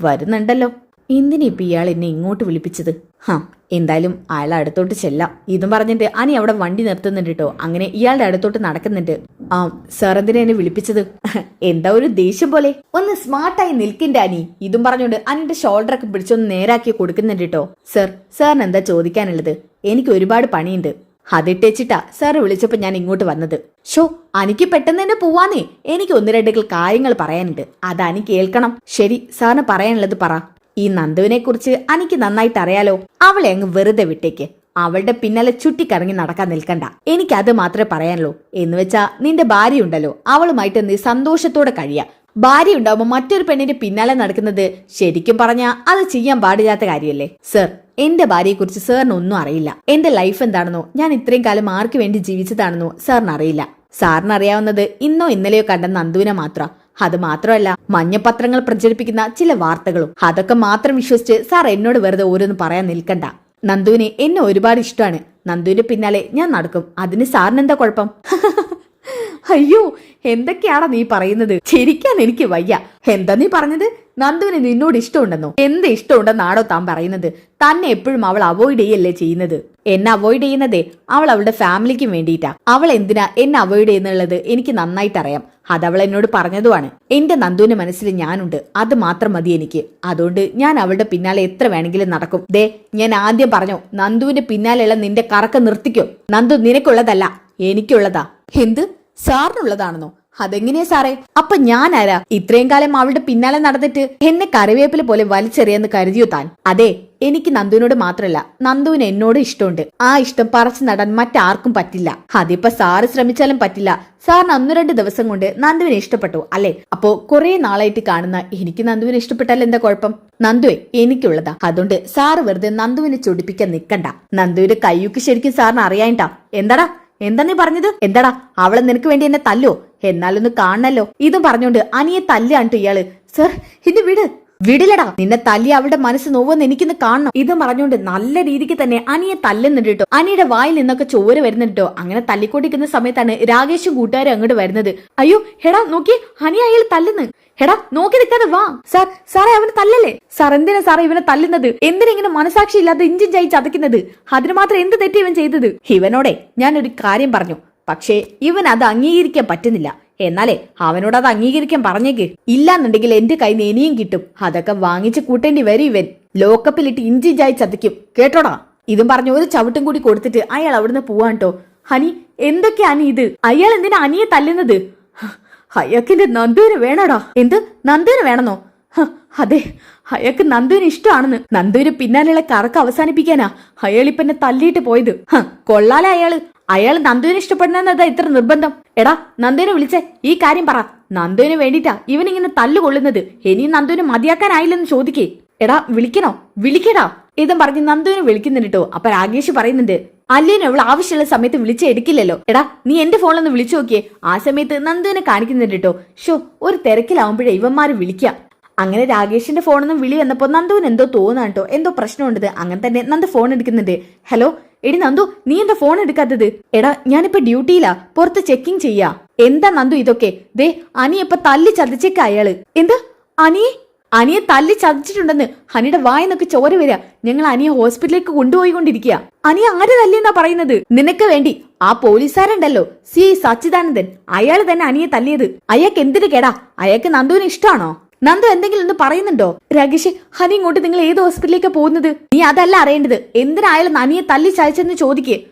വരുന്നുണ്ടല്ലോ. എന്തിനാ ഇപ്പൊ ഇയാൾ എന്നെ ഇങ്ങോട്ട് വിളിപ്പിച്ചത്? ഹാ എന്തായാലും അയാൾ അടുത്തോട്ട് ചെല്ലാം. ഇതും പറഞ്ഞിട്ട് അനി അവിടെ വണ്ടി നിർത്തുന്നുണ്ട് കേട്ടോ അങ്ങനെ ഇയാളുടെ അടുത്തോട്ട് നടക്കുന്നുണ്ട്. ആ സാർ എന്തിനാ എന്നെ വിളിപ്പിച്ചത്? എന്താ ഒരു ദേഷ്യം പോലെ? ഒന്ന് സ്മാർട്ടായി നിൽക്കിന്റെ അനി. ഇതും പറഞ്ഞുകൊണ്ട് അനിയുടെ ഷോൾഡറൊക്കെ പിടിച്ചൊന്ന് നേരാക്കി കൊടുക്കുന്നുണ്ട് കേട്ടോ സർ സാറിന് എന്താ ചോദിക്കാനുള്ളത്? എനിക്ക് ഒരുപാട് പണിയുണ്ട്. അതിട്ടേച്ചിട്ടാ സാറ് വിളിച്ചപ്പോ ഞാൻ ഇങ്ങോട്ട് വന്നത്. ഷോ അനിക്ക് പെട്ടെന്ന് തന്നെ പോവാന്നേ. എനിക്ക് ഒന്ന് രണ്ട് കാര്യങ്ങൾ പറയാനുണ്ട്. അത് കേൾക്കണം. ശരി സാറിന് പറയാനുള്ളത് പറ. ഈ നന്ദുവിനെ കുറിച്ച് അനിക്ക് നന്നായിട്ട് അറിയാലോ അവളെ അങ്ങ് വെറുതെ വിട്ടേക്ക്. അവളുടെ പിന്നാലെ ചുറ്റിക്കറങ്ങി നടക്കാൻ നിൽക്കണ്ട. എനിക്ക് അത് മാത്രമേ പറയാനുള്ളൂ. എന്ന് വെച്ചാ നിന്റെ ഭാര്യ ഉണ്ടല്ലോ. അവളുമായിട്ട് നീ സന്തോഷത്തോടെ കഴിയാ. ഭാര്യ ഉണ്ടാവുമ്പോൾ മറ്റൊരു പെണ്ണിന്റെ പിന്നാലെ നടക്കുന്നത് ശരിക്കും പറഞ്ഞാ അത് ചെയ്യാൻ പാടില്ലാത്ത കാര്യമല്ലേ സർ എന്റെ ഭാര്യയെക്കുറിച്ച് സാറിന് ഒന്നും അറിയില്ല. എന്റെ ലൈഫ് എന്താണെന്നോ ഞാൻ ഇത്രയും കാലം ആർക്ക് വേണ്ടി ജീവിച്ചതാണെന്നോ സാറിന് അറിയില്ല. സാറിന് അറിയാവുന്നത് ഇന്നോ ഇന്നലെയോ കണ്ട നന്ദുവിനെ മാത്രം. അത് മാത്രമല്ല മഞ്ഞപത്രങ്ങൾ പ്രചരിപ്പിക്കുന്ന ചില വാർത്തകളും. അതൊക്കെ മാത്രം വിശ്വസിച്ച് സാർ എന്നോട് വെറുതെ ഓരോന്ന് പറയാൻ നിൽക്കണ്ട. നന്ദുവിനെ എന്നെ ഒരുപാട് ഇഷ്ടമാണ്. നന്ദുവിന്റെ പിന്നാലെ ഞാൻ നടക്കും. അതിന് സാറിന് എന്താ കുഴപ്പം? അയ്യോ എന്തൊക്കെയാണോ നീ പറയുന്നത്? ചിരിക്കാൻ എനിക്ക് വയ്യ. എന്താ നീ പറഞ്ഞത്? നന്ദുവിന് നിന്നോട് ഇഷ്ടമുണ്ടെന്നോ? എന്ത് ഇഷ്ടമുണ്ടെന്നാണോ താൻ പറയുന്നത്? തന്നെ എപ്പോഴും അവൾ അവോയ്ഡ് ചെയ്യല്ലേ ചെയ്യുന്നത്? എന്നെ അവോയ്ഡ് ചെയ്യുന്നതേ അവൾ അവളുടെ ഫാമിലിക്കും വേണ്ടിയിട്ടാ. അവൾ എന്തിനാ എന്നെ അവോയ്ഡ് ചെയ്യുന്നുള്ളത്? എനിക്ക് നന്നായിട്ട് അറിയാം. അത് അവൾ എന്നോട് പറഞ്ഞതുമാണ്. എന്റെ നന്ദുവിന്റെ മനസ്സിൽ ഞാനുണ്ട്. അത് മാത്രം മതി എനിക്ക്. അതുകൊണ്ട് ഞാൻ അവളുടെ പിന്നാലെ എത്ര വേണമെങ്കിലും നടക്കും. ദേ ഞാൻ ആദ്യം പറഞ്ഞു നന്ദുവിന്റെ പിന്നാലെയുള്ള നിന്റെ കറക്കം നിർത്തിക്കോ. നന്ദു നിനക്കുള്ളതല്ല എനിക്കുള്ളതാ. എന്ത്? സാറിനുള്ളതാണെന്നോ? അതെങ്ങനെയാ സാറേ? അപ്പൊ ഞാൻ ആരാ ഇത്രയും കാലം അവളുടെ പിന്നാലെ നടന്നിട്ട് എന്നെ കറിവേപ്പില പോലെ വലിച്ചെറിയെന്ന് കരുതിയോ താൻ? അതെ എനിക്ക് നന്ദുവിനോട് മാത്രല്ല നന്ദുവിന് എന്നോട് ഇഷ്ടമുണ്ട്. ആ ഇഷ്ടം പറച്ചു നടാൻ മറ്റാർക്കും പറ്റില്ല. അതിപ്പോ സാറ് ശ്രമിച്ചാലും പറ്റില്ല. സാറിന് അന്നു രണ്ട് ദിവസം കൊണ്ട് നന്ദുവിനെ ഇഷ്ടപ്പെട്ടു അല്ലെ? അപ്പോ കുറെ നാളായിട്ട് കാണുന്ന എനിക്ക് നന്ദുവിനെ ഇഷ്ടപ്പെട്ടാൽ എന്താ കുഴപ്പം? നന്ദുവെ എനിക്കുള്ളതാ. അതുകൊണ്ട് സാറ് വെറുതെ നന്ദുവിനെ ചൊടിപ്പിക്കാൻ നിക്കണ്ട. നന്ദുവിന്റെ കയ്യൂക്ക് ശരിക്കും സാറിന് അറിയാണ്ടാ എന്താടാ? എന്താ നീ പറഞ്ഞത്? എന്താടാ? അവളെ നിനക്ക് വേണ്ടി എന്നെ തല്ലോ. എന്നാലൊന്ന് കാണണല്ലോ. ഇതും പറഞ്ഞോണ്ട് അനിയെ തല്ലാണ് ഇയാൾ സർ ഇത് വിട്. വിടിലടാ നിന്നെ തല്ലി അവളുടെ മനസ്സ് നോവെന്ന് എനിക്കിന്ന് കാണണം. ഇത് പറഞ്ഞുകൊണ്ട് നല്ല രീതിക്ക് തന്നെ അനിയെ തല്ലുന്നുണ്ട് അനിയുടെ വായിൽ നിന്നൊക്കെ ചോര വരുന്നുണ്ട് കേട്ടോ അങ്ങനെ തല്ലിക്കൊണ്ടിരിക്കുന്ന സമയത്താണ് രാകേഷും കൂട്ടുകാരും അങ്ങോട്ട് വരുന്നത്. അയ്യോ ഹെടാ നോക്കി അനി അയാൾ തല്ലുന്നു. ഹെടാ നോക്കി നിൽക്കാതെ വാ. സാർ സാറേ അവന് തല്ലല്ലേ? സാർ എന്തിനാ സാറേ ഇവനെ തല്ലുന്നത്? എന്തിനാ ഇങ്ങനെ മനസാക്ഷി ഇല്ലാതെ ഇഞ്ചിൻ ചായി ചതയ്ക്കുന്നത് അതിന് മാത്രം എന്ത് തെറ്റി ഇവൻ ചെയ്തത്? ഇവനോടെ ഞാനൊരു കാര്യം പറഞ്ഞു. പക്ഷേ ഇവൻ അത് അംഗീകരിക്കാൻ പറ്റുന്നില്ല. എന്നാലേ അവനോട് അത് അംഗീകരിക്കാൻ പറഞ്ഞേക്ക്. ഇല്ലാന്നുണ്ടെങ്കിൽ എന്റെ കൈ നിന്ന് കിട്ടും. അതൊക്കെ വാങ്ങിച്ച് കൂട്ടേണ്ടി വരും ഇവൻ. ലോക്കപ്പിലിട്ട് ഇഞ്ചിഞ്ചായി ചതിക്കും കേട്ടോടാ? ഇതും പറഞ്ഞ ഒരു ചവിട്ടും കൂടി കൊടുത്തിട്ട് അയാൾ അവിടുന്ന് പോവാൻ കേട്ടോ ഹനി എന്തൊക്കെയാണ് ഇത്? അയാൾ എന്തിനാ അനിയെ തല്ലുന്നത്? അയാൾക്കെന്റെ നന്ദുവിന് വേണോടാ? എന്ത്? നന്ദുവിന് വേണമെന്നോ? അതെ. അയാൾക്ക് നന്ദുവിന് ഇഷ്ടമാണെന്ന്. നന്ദുവിന് പിന്നാലെയുള്ള കറക്ക് അവസാനിപ്പിക്കാനാ അയാൾ ഇപ്പൊ തല്ലിയിട്ട് പോയത്. കൊള്ളാലെ അയാൾ. അയാൾ നന്ദുവിനെ ഇഷ്ടപ്പെടുന്നതാ ഇത്ര നിർബന്ധം. എടാ നന്ദുവിനെ വിളിച്ചേ ഈ കാര്യം പറ. നന്ദുവിന് വേണ്ടിട്ടാ ഇവനിങ്ങനെ തല്ലുകൊള്ളുന്നത്. ഇനിയും നന്ദുവിനെ മതിയാക്കാനായില്ലെന്ന് ചോദിക്കേ. എടാ വിളിക്കണോ? വിളിക്കടാ. ഇതും പറഞ്ഞ് നന്ദുവിനെ വിളിക്കുന്നുണ്ട് കേട്ടോ അപ്പൊ രാകേഷ് പറയുന്നുണ്ട് അല്ലേനു അവൾ ആവശ്യമുള്ള സമയത്ത് വിളിച്ച് എടുക്കില്ലല്ലോ. എടാ നീ എന്റെ ഫോണിലൊന്ന് വിളിച്ചു നോക്കിയേ. ആ സമയത്ത് നന്ദുവിനെ കാണിക്കുന്നുണ്ട് കേട്ടോ ഷോ ഒരു തിരക്കിലാവുമ്പോഴേ ഇവന്മാര് വിളിക്കുക അങ്ങനെ രാകേഷിന്റെ ഫോണിൽ നിന്ന് വിളി വന്നപ്പോ നന്ദുവിന് എന്തോ തോന്നാണ് കേട്ടോ എന്തോ പ്രശ്നമുണ്ട്. അങ്ങനെ തന്നെ നന്ദു ഫോൺ എടുക്കുന്നുണ്ട്. ഹലോ എടി നന്ദു നീ എന്താ ഫോൺ എടുക്കാത്തത്? എടാ ഞാനിപ്പോ ഡ്യൂട്ടിയിലാ. പുറത്ത് ചെക്കിംഗ് ചെയ്യാ. എന്താ നന്ദു ഇതൊക്കെ? ദേ അനി ഇപ്പൊ തല്ലി ചതച്ചേക്ക അയാൾ. എന്താ? അനിയെ? അനിയെ തല്ലി ചതച്ചിട്ടുണ്ടെന്ന് ഹനിയുടെ വായെന്നൊക്കെ ചോര വരിക ഞങ്ങൾ അനിയെ ഹോസ്പിറ്റലിലേക്ക് കൊണ്ടുപോയിക്കൊണ്ടിരിക്കുക അനി ആര് തല്ലിയെന്നാ പറയുന്നത്? നിനക്ക് വേണ്ടി. ആ പോലീസുകാരുണ്ടല്ലോ. C I Sachidanandan. അയാൾ തന്നെ അനിയെ തല്ലിയത്. അയാൾക്ക് എന്തിനു കേടാ? അയാൾക്ക് നന്ദുവിന് ഇഷ്ടമാണോ? നന്ദു എന്തെങ്കിലും ഒന്ന് പറയുന്നുണ്ടോ? രാകേഷ് ഹനി ഇങ്ങോട്ട് നിങ്ങൾ ഏത് ഹോസ്പിറ്റലിലേക്ക് പോകുന്നത്? നീ അതല്ല അറിയേണ്ടത്. എന്തിനായാലും നനിയെ തല്ലി ചായച്ചെന്ന് ചോദിക്കേ.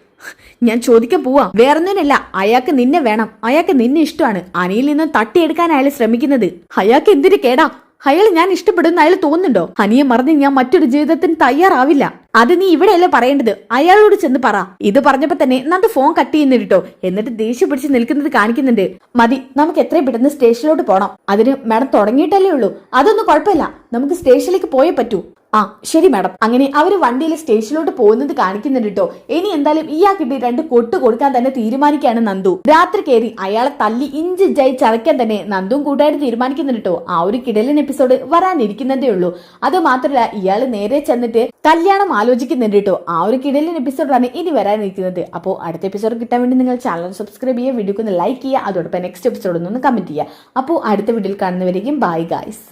ഞാൻ ചോദിക്കാൻ പോവാ. വേറൊന്നിനല്ല അയാൾക്ക് നിന്നെ വേണം. അയാൾക്ക് നിന്നെ ഇഷ്ടമാണ്. അനിയിൽ നിന്നും തട്ടിയെടുക്കാൻ അയാൾ ശ്രമിക്കുന്നത്. അയാൾക്ക് എന്തിനു കേടാ? അയാൾ ഞാൻ ഇഷ്ടപ്പെടുന്ന അയാൾ തോന്നുന്നുണ്ടോ? ഹനിയെ മറന്ന് ഞാൻ മറ്റൊരു ജീവിതത്തിന് തയ്യാറാവില്ല. അത് നീ ഇവിടെയല്ലേ പറയേണ്ടത്? അയാളോട് ചെന്ന് പറ. ഇത് പറഞ്ഞപ്പോ തന്നെ നന്ദ ഫോൺ കട്ട് ചെയ്യുന്നുണ്ട് കേട്ടോ എന്നിട്ട് ദേഷ്യം പിടിച്ച് നിൽക്കുന്നത് കാണിക്കുന്നുണ്ട്. മതി നമുക്ക് എത്രയും പെട്ടെന്ന് സ്റ്റേഷനിലോട്ട് പോണം. അതിന് മാഡം തുടങ്ങിയിട്ടല്ലേ ഉള്ളൂ. അതൊന്നും കുഴപ്പമില്ല. നമുക്ക് സ്റ്റേഷനിലേക്ക് പോയേ പറ്റൂ. ആ ശരി മാഡം. അങ്ങനെ അവർ വണ്ടിയിൽ സ്റ്റേഷനിലോട്ട് പോകുന്നത് കാണിക്കുന്നുണ്ട് കേട്ടോ ഇനി എന്തായാലും ഇയാൾക്കിട്ട് രണ്ട് കൊട്ട് കൊടുക്കാൻ തന്നെ തീരുമാനിക്കുകയാണ് നന്ദു. രാത്രി കയറി അയാളെ തല്ലി ഇഞ്ച് ജയി ചതയ്ക്കാൻ തന്നെ നന്ദുവും കൂട്ടായിട്ട് തീരുമാനിക്കുന്നുണ്ട് കേട്ടോ ആ ഒരു കിടലൻ എപ്പിസോഡ് വരാനിരിക്കുന്നതേ ഉള്ളൂ. അത് മാത്രമല്ല ഇയാൾ നേരെ ചെന്നിട്ട് കല്യാണം ആലോചിക്കുന്നുണ്ട് കേട്ടോ ആ ഒരു കിടലൻ എപ്പിസോഡാണ് ഇനി വരാനിരിക്കുന്നത്. അപ്പോൾ അടുത്ത എപ്പിസോഡ് കിട്ടാൻ വേണ്ടി നിങ്ങൾ ചാനൽ സബ്സ്ക്രൈബ് ചെയ്യുക വീഡിയോക്ക് ഒന്ന് ലൈക്ക് ചെയ്യുക അതോടൊപ്പം നെക്സ്റ്റ് എപ്പിസോഡ് ഒന്ന് കമന്റ് ചെയ്യുക. അപ്പോൾ അടുത്ത വീഡിയോയിൽ കാണുന്നവരേക്കും ബൈ ഗായ്സ്